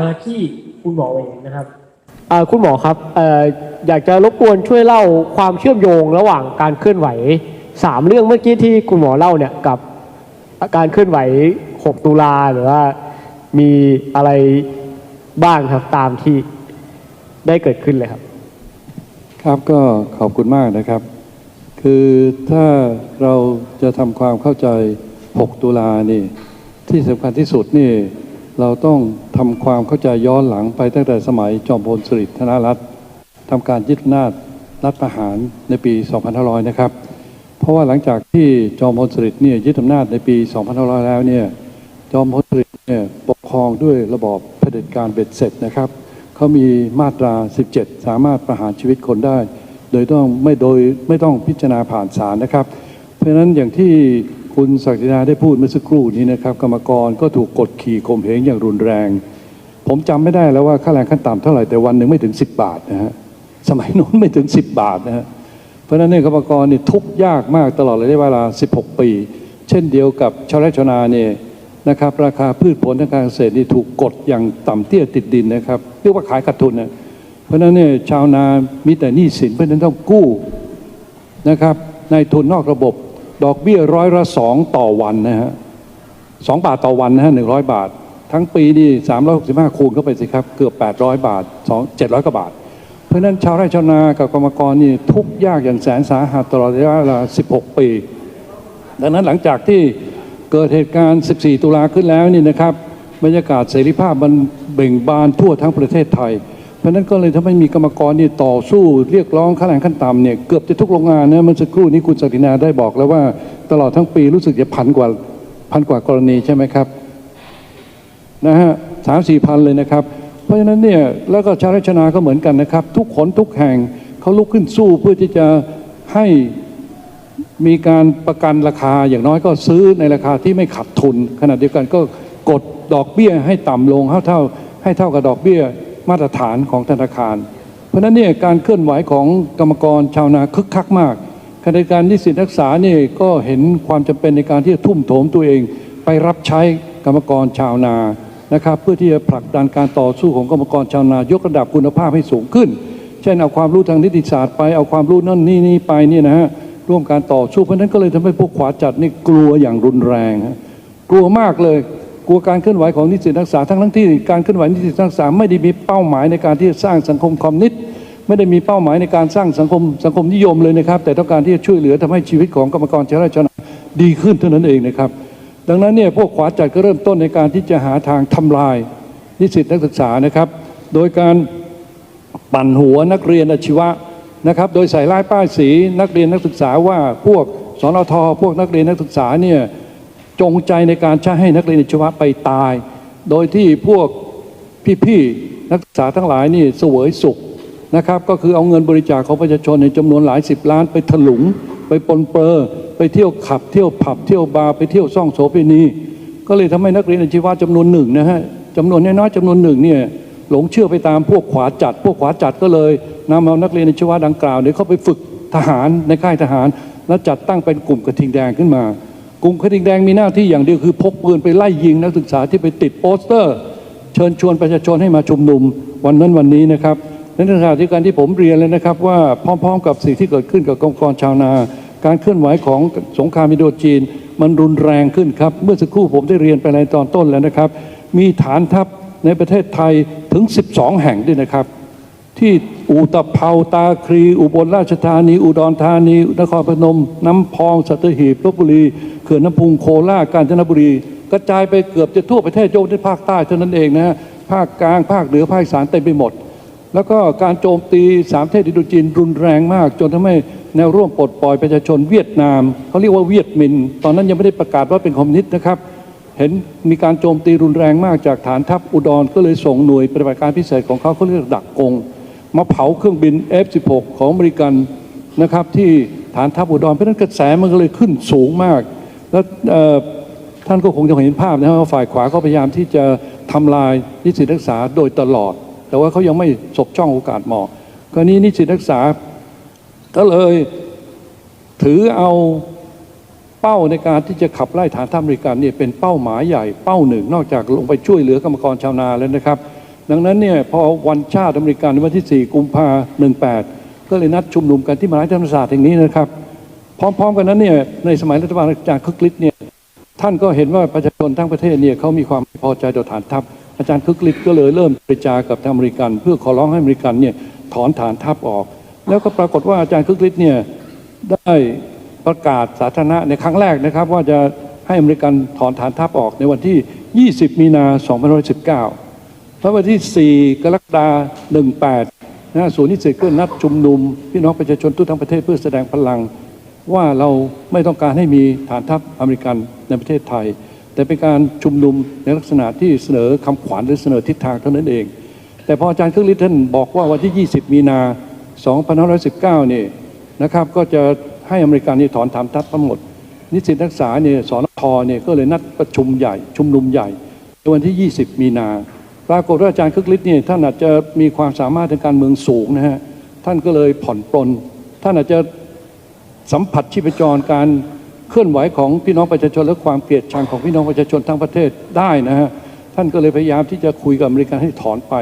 มาที่คุณหมอเองนะครับเอ่อคุณหมอครับเอ่ออยากจะรบกวนช่วยเล่าความเชื่อมโยงระหว่างการเคลื่อนไหวสามเรื่องเมื่อกี้ที่คุณหมอเล่าเนี่ยกับการเคลื่อนไหว 6 ตุลาหรือว่ามีอะไรบ้างครับตามที่ได้เกิดขึ้นเลยครับ ครับก็ขอบคุณมากนะครับ คือถ้าเราจะทำความเข้าใจ 6 ตุลานี่ที่สำคัญที่สุดนี่ เราต้องทำความเข้าใจย้อนหลังไปตั้งแต่สมัยจอมพลสฤษดิ์ธนรัตน์ทำการยึดอำนาจรัฐประหารในปี 2500 นะครับ เพราะว่าหลังจากที่จอมพลสฤษดิ์เนี่ยยึดอำนาจในปี 2500 แล้วเนี่ยจอมพลสฤษดิ์เนี่ยปกครองด้วยระบอบเผด็จการเบ็ดเสร็จนะครับเขามีมาตรา 17 สามารถประหารชีวิตคนได้ โดยต้องไม่โดยไม่ต้องพิจารณาผ่านศาลนะครับ เพราะฉะนั้นอย่างที่ คุณศักดินาได้พูดเมื่อสักครู่นี้นะครับ กรรมกรก็ถูกกดขี่ข่มเหงอย่างรุนแรง ผมจำไม่ได้แล้วว่าค่าแรงขั้นต่ำเท่าไหร่แต่วันหนึ่งไม่ถึง 10 บาทนะฮะสมัยโน้นไม่ถึง 10 บาทนะฮะเพราะฉะนั้นเนี่ยกรรมกรนี่ทุกยากมากตลอดระยะเวลา 16 ปี เช่นเดียวกับชาวไร่ชาวนาเนี่ยนะครับราคาพืชผลทางการเกษตรนี่ถูกกดอย่างต่ำเตี้ยติดดินนะครับเรียกว่าขายขาดทุนนะเพราะฉะนั้นเนี่ยชาวนามีแต่หนี้สินเพราะฉะนั้นต้องกู้นะครับในทุนนอกระบบ ดอกเบี้ยร้อยละสองต่อวันนะฮะสองบาทต่อวันนะฮะหนึ่งร้อยบาท ทั้งปีนี่สามร้อยหกสิบห้าคูณเข้าไปสิครับ เกือบแปดร้อยบาทสองเจ็ดร้อยกว่าบาท เพราะฉะนั้นชาวไร่ชาวนากับกรรมกรนี่ทุกยากอย่างแสนสาหัสตลอดระยะเวลาสิบหกปี ดังนั้นหลังจากที่เกิดเหตุการณ์ 14 ตุลาขึ้นแล้วนี่นะครับบรรยากาศเสรีภาพมันเบ่งบานทั่วทั้งประเทศไทย เพราะนั้นก็เลยทำให้มีกรรมกรนี่ต่อสู้เรียกร้องค่าแรงขั้นต่ำเนี่ยเกือบจะทุกโรงงานนะมื่อสักครู่นี้คุณศักดินาได้บอกแล้วว่าตลอดทั้งปีรู้สึกจะพันกว่าพันกว่ากรณีใช่ไหมครับนะฮะสามสี่พันเลยนะครับ เพราะฉะนั้นเนี่ยแล้วก็ชาวไร่ชาวนาก็เหมือนกันนะครับ ทุกขนทุกแห่งเขาลุกขึ้นสู้เพื่อที่จะให้มีการประกันราคาอย่างน้อยก็ซื้อในราคาที่ไม่ขาดทุนขณะเดียวกันก็กดดอกเบี้ยให้ต่ำลงเท่าเท่าให้เท่ากับดอกเบี้ย มาตรฐานของธนาคาร เพราะฉะนั้นเนี่ยการเคลื่อนไหวของกรรมกรชาวนาคึกคักมากขณะเดียวกันนิสิตนักศึกษานี่ก็เห็นความจำเป็นในการที่จะทุ่มโถมตัวเอง ไปรับใช้กรรมกรชาวนานะครับ เพื่อที่จะผลักดันการต่อสู้ของกรรมกรชาวนายกระดับคุณภาพให้สูงขึ้น เช่นเอาความรู้ทางนิติศาสตร์ไปเอาความรู้นั่นนี่นี่ไปเนี่ยนะฮะร่วมการต่อสู้เพราะนั้นก็เลยทำให้พวกขวาจัดนี่กลัวอย่างรุนแรงกลัวมากเลย กลัวการเคลื่อนไหวของนิสิตนักศึกษาทั้งทั้งที่การเคลื่อนไหวนิสิตนักศึกษาไม่ได้มีเป้าหมายในการที่จะสร้างสังคมคอมมิวนิสต์ไม่ได้มีเป้าหมายในการสร้างสังคมสังคมนิยมเลยนะครับ แต่ต้องการที่จะช่วยเหลือทำให้ชีวิตของกรรมกรชาวไร่ชาวนาดีขึ้นเท่านั้นเองนะครับ ดังนั้นเนี่ยพวกขวาจัดก็เริ่มต้นในการที่จะหาทางทำลายนิสิตนักศึกษานะครับ โดยการปั่นหัวนักเรียนอาชีวะนะครับ โดยใส่ร้ายป้ายสีนักเรียนนักศึกษาว่าพวกสนทพวกนักเรียนนักศึกษาเนี่ย จงใจในการใช้ให้นักเรียนอาชีวะไปตาย โดยที่พวกพี่ๆนักศึกษาทั้งหลายนี่เสวยสุขนะครับ ก็คือเอาเงินบริจาคของประชาชนในจำนวนหลายสิบล้านไปถลุง ไปปนเปื้อไปเที่ยวขับเที่ยวผับเที่ยวบาร์ไปเที่ยวซ่องโสเภณีก็เลยทำให้นักเรียนอาชีวะจำนวนหนึ่งนะฮะจำนวนน้อยๆจำนวนหนึ่งเนี่ยหลงเชื่อไปตามพวกขวาจัด พวกขวาจัดก็เลยนำเอานักเรียนอาชีวะดังกล่าวเนี่ยเข้าไปฝึกทหารในค่ายทหาร แล้วจัดตั้งเป็นกลุ่มกระทิงแดงขึ้นมา กลุ่มกระทิงแดงมีหน้าที่อย่างเดียวคือพกปืนไปไล่ยิงนักศึกษาที่ไปติดโปสเตอร์ เชิญชวนประชาชนให้มาชุมนุมวันนั้นวันนี้นะครับในขณะที่การที่ผมเรียนเลยนะครับว่าพร้อมๆ กับสิ่งที่เกิดขึ้นกับกองกรชาวนา การเคลื่อนไหวของสงครามอินโดจีน มันรุนแรงขึ้นครับเมื่อสักครู่ผมได้เรียนไปในตอนต้นแล้วนะครับ มีฐานทัพในประเทศไทยถึง 12 แห่งด้วยนะครับ ที่อุตภเปาตาครี อุบลราชธานี อุดรธานี นครพนม น้ำพอง สัตหีบลบบุรี เขื่อนน้ำพุงโคราชกาญจนบุรี กระจายไปเกือบจะทั่วประเทศโยกที่ภาคใต้เท่านั้นเองนะฮะภาคกลางภาคเหนือภาคอีสานเต็มไปหมด แล้วก็การโจมตีสามเทศอินโดจีนรุนแรงมาก จนทำให้แนวร่วมปลดปล่อยประชาชนเวียดนาม เขาเรียกว่าเวียดมิน ตอนนั้นยังไม่ได้ประกาศว่าเป็นคอมมิวนิสต์นะครับเห็นมีการโจมตีรุนแรงมากจากฐานทัพอุดรก็เลยส่งหน่วยปฏิบัติการพิเศษของเขาเขาเรียกดักกง มาเผาเครื่องบิน F16 ของอเมริกันนะครับที่ฐานทัพอุดรเพราะฉะนั้นกระแสมันก็เลยขึ้นสูงมาก แล้วท่านก็คงจะเห็นภาพนะครับว่าฝ่ายขวาก็พยายามที่จะทำลายนิสิตนักศึกษาโดยตลอด แต่ว่าเขายังไม่สบช่องโอกาสเหมาะกรณีนิสิตนักศึกษาก็เลยถือเอาเป้าในการที่จะขับไล่ฐานทัพอเมริกันเนี่ยเป็นเป้าหมายใหญ่เป้าหนึ่ง นอกจากลงไปช่วยเหลือกรรมกรชาวนาแล้วนะครับ ดังนั้นเนี่ยพอวันชาติอเมริกันวันที่ 4 กุมภา18ก็เลยนัดชุมนุมกันที่มหาวิทยาลัยธรรมศาสตร์แห่งนี้นะครับ พร้อม ๆ กันนั้นเนี่ยในสมัยรัฐบาลอาจารย์คึกฤทธิ์เนี่ยท่านก็เห็นว่าประชาชนทั้งประเทศเนี่ยเขามีความพอใจต่อฐานทัพ อาจารย์คึกฤทธิ์ก็เลยเริ่มเจรจากับทางอเมริกัน เพื่อขอร้องให้อเมริกันเนี่ยถอนฐานทัพออก แล้วก็ปรากฏว่าอาจารย์คึกฤทธิ์เนี่ยได้ประกาศสาธารณะในครั้งแรกนะครับ ว่าจะให้อเมริกันถอนฐานทัพออกในวันที่ 20 มีนา 2519 แล้ววันที่ 4 กรกฎาคม 18นะศูนย์นิสิตก็นัดชุมนุม พี่น้องประชาชนทั่วทั้งประเทศเพื่อแสดงพลัง ว่าเราไม่ต้องการให้มีฐานทัพอเมริกันในประเทศไทย แต่เป็นการชุมนุมในลักษณะที่เสนอคำขวัญหรือเสนอทิศทางเท่านั้นเอง แต่พออาจารย์เครื่องฤทธิ์ท่านบอกว่าวันที่ 20 มีนา 2519 นี่นะครับก็จะให้อเมริกันนี่ถอนฐานทัพทั้งหมด นิสิตนักศึกษาเนี่ยสนทเนี่ยก็เลยนัดประชุมใหญ่ชุมนุมใหญ่ในวันที่ 20 มีนา ปรากฏว่าอาจารย์คึกฤทธิ์เนี่ยท่านอาจจะมีความสามารถทางการเมืองสูงนะฮะท่านก็เลยผ่อนปลนท่านอาจจะสัมผัสชีพจรการเคลื่อนไหวของพี่น้องประชาชนและความเกลียดชังของพี่น้องประชาชนทั้งประเทศได้นะฮะท่านก็เลยพยายามที่จะคุยกับอเมริกันให้ถอนไป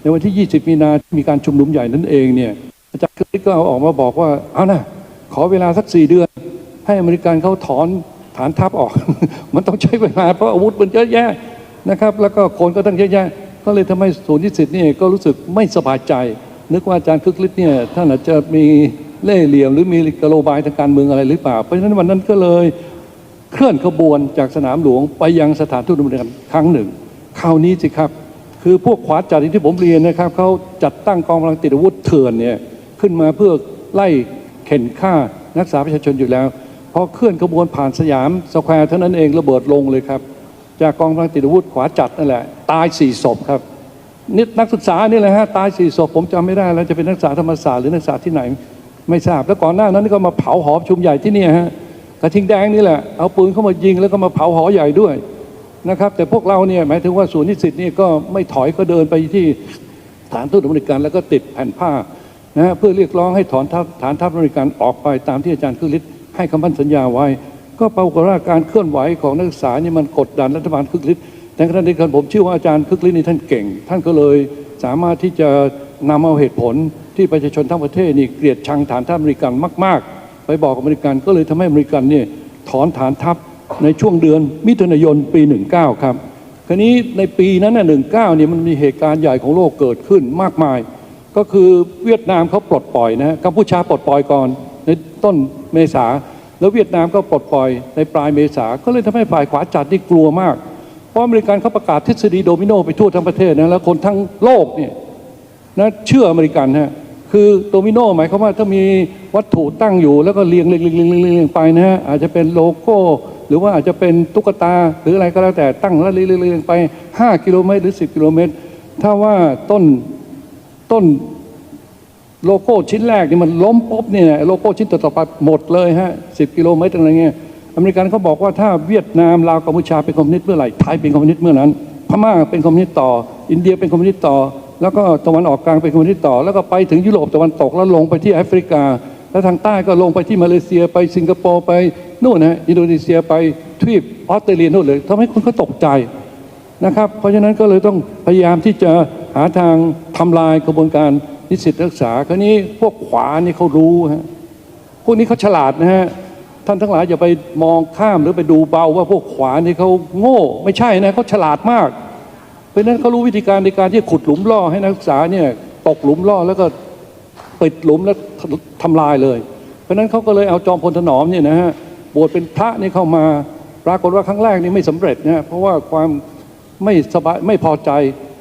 ในวันที่ 20 มีนามีการชุมนุมใหญ่นั่นเองเนี่ยอาจารย์คึกฤทธิ์ก็เอาออกมาบอกว่าเอานะขอเวลาสักสี่เดือน ให้อเมริกันเขาถอนฐานทัพออก มันต้องใช้เวลาเพราะอาวุธมันเยอะแยะนะครับ แล้วก็คนก็ตั้งเยอะแยะ ก็เลยทำให้ศูนย์นิสิตนี่ก็รู้สึกไม่สบายใจ นึกว่าอาจารย์คึกฤทธิ์เนี่ยท่านอาจจะมีเล่ห์เหลี่ยมหรือมีกโลบายทางการเมืองอะไรหรือเปล่า เพราะฉะนั้นวันนั้นก็เลยเคลื่อนขบวนจากสนามหลวงไปยังสถานทูตอเมริกันครั้งหนึ่ง คราวนี้สิครับ คือพวกขวาจัดที่ผมเรียนนะครับเขาจัดตั้งกองกำลังติดอาวุธเถื่อนเนี่ยขึ้นมาเพื่อไล่เข็นฆ่านักศึกษาประชาชนอยู่แล้วพอเคลื่อนขบวนผ่านสยามสแควร์เท่านั้นเองระเบิดลงเลยครับ จากกองกำลังติดอาวุธขวาจัดนั่นแหละ ตายสี่ศพครับนี่นักศึกษานี่แหละฮะตายสี่ศพผมจำไม่ได้แล้วจะเป็นนักศึกษาธรรมศาสตร์หรือนักศึกษาที่ไหนไม่ทราบ แล้วก่อนหน้านั้นก็มาเผาหอชุมใหญ่ที่นี่ฮะกระทิงแดงนี่แหละเอาปืนเข้ามายิงแล้วก็มาเผาหอใหญ่ด้วยนะครับ แต่พวกเราเนี่ยหมายถึงว่าศูนย์นิสิตนี่ก็ไม่ถอยก็เดินไปที่ฐานทูตอเมริกันแล้วก็ติดแผ่นผ้านะฮะเพื่อเรียกร้องให้ถอนทัพฐานทัพอเมริกันออกไปตามที่อาจารย์คึกฤทธิ์ให้คำมั่นสัญญาไว้ ก็ปรากฏว่าการเคลื่อนไหวของนักศึกษานี่มันกดดันรัฐบาลคึกฤทธิ์แต่ขณะเดียวกันผมเชื่อว่าอาจารย์คึกฤทธิ์นี่ท่านเก่ง ท่านก็เลยสามารถที่จะนำเอาเหตุผลที่ประชาชนทั้งประเทศนี่เกลียดชังฐานทัพอเมริกันมาก ๆ ไปบอกอเมริกันก็เลยทำให้อเมริกันเนี่ยถอนฐานทัพในช่วงเดือนมิถุนายนปี 19 ครับ คราวนี้ในปีนั้นน่ะ19เนี่ยมันมีเหตุการณ์ใหญ่ของโลกเกิดขึ้นมากมาย ก็คือเวียดนามเขาปลดปล่อยนะกัมพูชาปลดปล่อยก่อนในต้นเมษา แล้วเวียดนามก็ปลดปล่อยในปลายเมษา ก็เลยทำให้ฝ่ายขวาจัดนี่กลัวมาก เพราะอเมริกันเขาประกาศทฤษฎีโดมิโนไปทั่วทั้งประเทศนะแล้วคนทั้งโลกเนี่ยนะเชื่ออเมริกันฮะคือโดมิโนหมายความว่าถ้ามีวัตถุตั้งอยู่แล้วก็เรียงเรียงเรียงเรียงเรียงไปนะฮะอาจจะเป็นโลโก้ หรือว่าอาจจะเป็นตุ๊กตาหรืออะไรก็แล้วแต่ตั้งแล้วเรียงเรียงเรียงไป 5 กิโลเมตรหรือ 10 กิโลเมตร ถ้าว่าต้นต้น โลโก้ชิ้นแรกนี่มันล้มปุ๊บเนี่ยโลโก้ชิ้นต่อๆไปหมดเลยฮะ10กิโลเมตรอะไรเงี้ยอเมริกันเขาบอกว่าถ้าเวียดนามลาวกัมพูชาเป็นคอมมิวนิสต์เมื่อไหร่ไทยเป็นคอมมิวนิสต์เมื่อนั้น พม่าเป็นคอมมิวนิสต์ต่อ อินเดียเป็นคอมมิวนิสต์ต่อ แล้วก็ตะวันออกกลางเป็นคอมมิวนิสต์ต่อ แล้วก็ไปถึงยุโรปตะวันตกแล้วลงไปที่แอฟริกา แล้วทางใต้ก็ลงไปที่มาเลเซียไปสิงคโปร์ไปนู่นนะอินโดนีเซียไปทวีปออสเตรเลียนู่นเลยทำให้คนเขาตกใจนะครับ เพราะฉะนั้นก็เลยต้องพยายามที่จะหาทางทำลายกระบวนการ นิสิตนักศึกษาคราวนี้พวกขวานี่เขารู้ฮะพวกนี้เขาฉลาดนะฮะท่านทั้งหลายอย่าไปมองข้ามหรือไปดูเบาว่าพวกขวานี่เขาโง่ ไม่ใช่นะเขาฉลาดมาก เพราะนั้นเขารู้วิธีการในการที่ขุดหลุมล่อให้นักศึกษาเนี่ยตกหลุมล่อแล้วก็ปิดหลุมแล้วทำลายเลย เพราะนั้นเขาก็เลยเอาจอมพลถนอมเนี่ยนะฮะบวชเป็นพระนี่เข้ามา ปรากฏว่าครั้งแรกนี่ไม่สำเร็จนะเพราะว่าความไม่สบายไม่พอใจ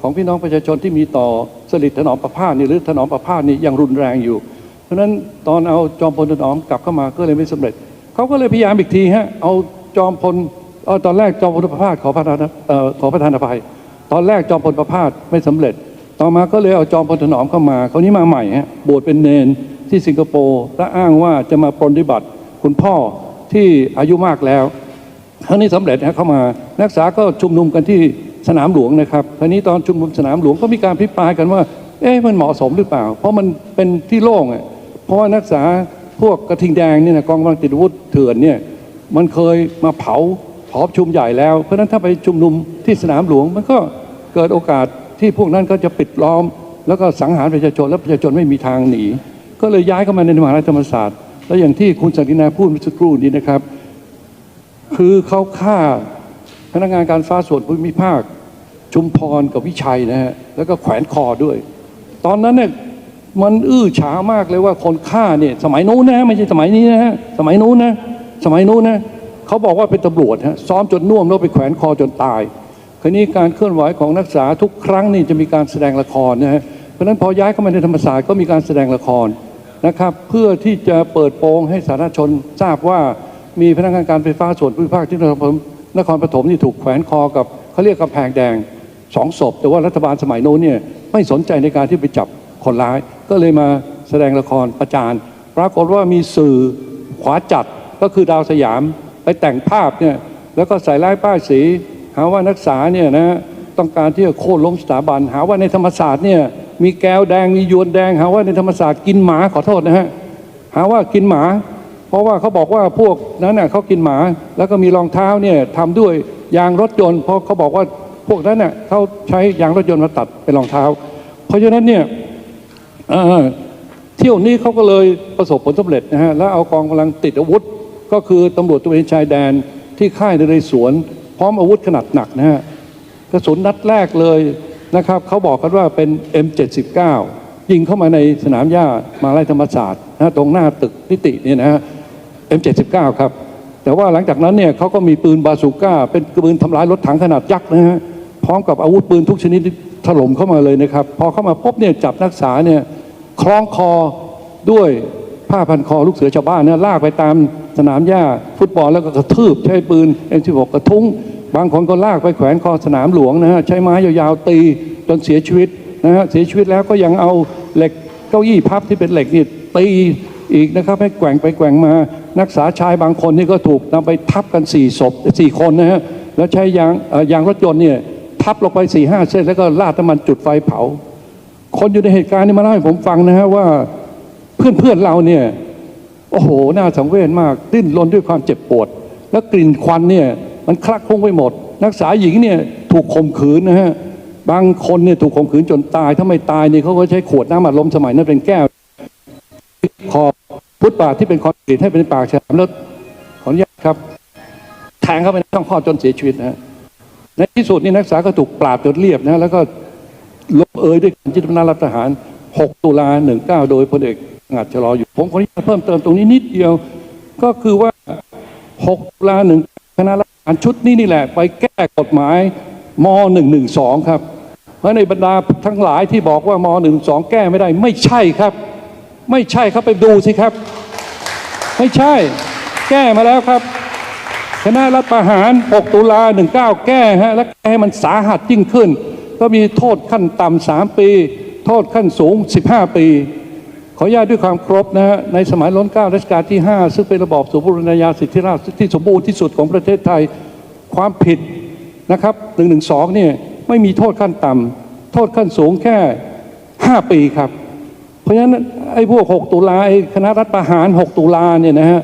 ของพี่น้องประชาชนที่มีต่อสลิดถนอมประพาสนี่หรือถนอมประพาสนี่ยังรุนแรงอยู่ เพราะฉะนั้นตอนเอาจอมพลถนอมกลับเข้ามาก็เลยไม่สำเร็จเขาก็เลยพยายามอีกทีฮะเอาจอมพลเอาตอนแรกจอมพลประพาสขอประทานขอประทานอภัย ตอนแรกจอมพลประพาสไม่สำเร็จ ต่อมาก็เลยเอาจอมพลถนอมเข้ามาเขาวนี้มาใหม่ฮะบวชเป็นเนนที่สิงคโปร์และอ้างว่าจะมาปรนิบัติคุณพ่อที่อายุมากแล้วครั้งนี้สำเร็จนะเข้ามานักศึกษาก็ชุมนุมกันที่ สนามหลวงนะครับคราวนี้ตอนชุมนุมสนามหลวงก็มีการพิปรายกันว่า เอ๊ะมันเหมาะสมหรือเปล่า เพราะมันเป็นที่โล่งอะเพราะว่านักศึกษาพวกกระทิงแดงเนี่ยนะกองกำลังติดอาวุธเถื่อนเนี่ยมันเคยมาเผาหอปชุมใหญ่แล้ว เพราะนั้นถ้าไปชุมนุมที่สนามหลวงมันก็เกิดโอกาสที่พวกนั้นก็จะปิดล้อม แล้วก็สังหารประชาชนและประชาชนไม่มีทางหนี ก็เลยย้ายเข้ามาในมหาลัยธรรมศาสตร์ แล้วอย่างที่คุณสันตินาพูดเมื่อสักครู่นี้นะครับ คือเขาฆ่า พนักงานการฟ้าส่วนภูมิภาค ชุมพรกับวิชัยนะฮะแล้วก็แขวนคอด้วย ตอนนั้นเนี่ยมันอื้อฉามากเลยว่าคนฆ่าเนี่ยสมัยนู้นนะฮะไม่ใช่สมัยนี้นะฮะสมัยนู้นนะสมัยนู้นนะเขาบอกว่าเป็นตำรวจฮะซ้อมจนน่วมแล้วไปแขวนคอจนตายคราวนี้การเคลื่อนไหวของนักศึกษาทุกครั้งนี่จะมีการแสดงละครนะฮะเพราะฉะนั้นพอย้ายเข้ามาในธรรมศาสตร์ก็มีการแสดงละครนะครับ เพื่อที่จะเปิดโปงให้สาธารณชนทราบว่ามีพนักงานการไฟฟ้าส่วนภูมิภาคที่นครปฐม นครปฐมนี่ถูกแขวนคอกับเขาเรียกกำแพงแดงสองศพ แต่ว่ารัฐบาลสมัยโน้นเนี่ยไม่สนใจในการที่ไปจับคนร้าย ก็เลยมาแสดงละครประจานปรากฏว่ามีสื่อขวาจัดก็คือดาวสยามไปแต่งภาพเนี่ยแล้วก็ใส่ร้ายป้ายสีหาว่านักศึกษาเนี่ยนะต้องการที่จะโค่นล้มสถาบัน หาว่าในธรรมศาสตร์เนี่ยมีแก้วแดงมียวนแดงหาว่าในธรรมศาสตร์กินหมาขอโทษนะฮะหาว่ากินหมา เพราะว่าเขาบอกว่าพวกนั้นน่ะเขากินหมา แล้วก็มีรองเท้าเนี่ยทำด้วยยางรถยนต์ เพราะเขาบอกว่าพวกนั้นน่ะเขาใช้ยางรถยนต์มาตัดเป็นรองเท้า เพราะฉะนั้นเนี่ยเที่ยวนี้เขาก็เลยประสบผลสำเร็จนะฮะแล้วเอากองกำลังติดอาวุธ ก็คือตำรวจตระเวนชายแดนที่ค่ายในเรศวรพร้อมอาวุธขนาดหนักนะฮะกระสุนนัดแรกเลยนะครับเขาบอกกันว่าเป็น M79 ยิงเข้ามาในสนามหญ้ามาไลัยธรรมศาสตร์นะฮะตรงหน้าตึกนิติเนี่ยนะฮะ M79 ครับ แต่ว่าหลังจากนั้นเนี่ยเขาก็มีปืนบาซูก้า เป็นปืนทำลายรถถังขนาดยักษ์นะฮะพร้อมกับอาวุธปืนทุกชนิดถล่มเข้ามาเลยนะครับ พอเข้ามาพบเนี่ยจับนักศึกษาเนี่ยคล้องคอด้วยผ้าพันคอลูกเสือชาวบ้านเนี่ยลากไปตามสนามหญ้าฟุตบอลแล้วก็กระทืบใช้ปืน M16 กระทุ้ง บางคนก็ลากไปแขวนคอสนามหลวงนะฮะใช้ไม้ยาวๆตีจนเสียชีวิตนะฮะเสียชีวิตแล้วก็ยังเอาเหล็กเก้าอี้พับที่เป็นเหล็กนี่ตี อีกนะครับให้แกว่งไปแกว่งมา นักศึกษาชายบางคนนี่ก็ถูกนำไปทับกันสี่ศพสี่คนนะฮะแล้วใช้ยางยางรถยนต์เนี่ยทับลงไปสี่ห้าเส้นแล้วก็ลาดน้ำมันจุดไฟเผา คนอยู่ในเหตุการณ์นี้มาเล่าให้ผมฟังนะฮะว่าเพื่อนเพื่อนเราเนี่ยโอ้โหน่าสังเวชมากดิ้นรนด้วยความเจ็บปวด แล้วกลิ่นควันเนี่ยมันคลักคลุ้งไปหมด นักศึกษาหญิงเนี่ยถูกข่มขืนนะฮะบางคนเนี่ยถูกข่มขืนจนตายถ้าไม่ตายเนี่ยเขาก็ใช้ขวดน้ำอัดลมสมัยนั้นเป็นแก้ว ขอบพุทธบาทที่เป็นคอนกรีตให้เป็นปากฉลามแล้วขออนุญาตครับ แทงเข้าไปในช่องคลอดจนเสียชีวิตนะในที่สุดนี่นักศึกษาก็ถูกปราบจนเรียบนะแล้วก็ลงเอยด้วยการยึดอำนาจรัฐประหาร 6 ตุลา 19 โดยพลเอกงัดชะลออยู่ ผมขออนุญาตเพิ่มเติมตรงนี้นิดเดียว ก็คือว่า 6 ตุลาหนึ่งคณะรัฐประหารชุดนี้นี่แหละ ไปแก้กฎหมายม 112 ครับ เพราะในบรรดาทั้งหลายที่บอกว่าม 112 แก้ไม่ได้ไม่ใช่ครับ ไม่ใช่ครับไปดูสิครับ ไม่ใช่ แก้มาแล้วครับ คณะรัฐประหาร 6 ตุลา 19 แก้ฮะและแก้ให้มันสาหัสยิ่งขึ้น ก็มีโทษขั้นต่ำ3ปี โทษขั้นสูง 15 ปี ขออนุญาตด้วยความครบนะฮะในสมัยล้นเก้ารัชกาลที่ 5 ซึ่งเป็นระบอบสุบูรณาญาสิทธิราชที่สมบูรณ์ที่สุดของประเทศไทยความผิดนะครับ112เนี่ยไม่มีโทษขั้นต่ำโทษขั้นสูงแค่ 5 ปีครับ เพราะฉะนั้นไอ้พวก 6 ตุลาไอ้คณะรัฐประหาร 6 ตุลาเนี่ยนะฮะ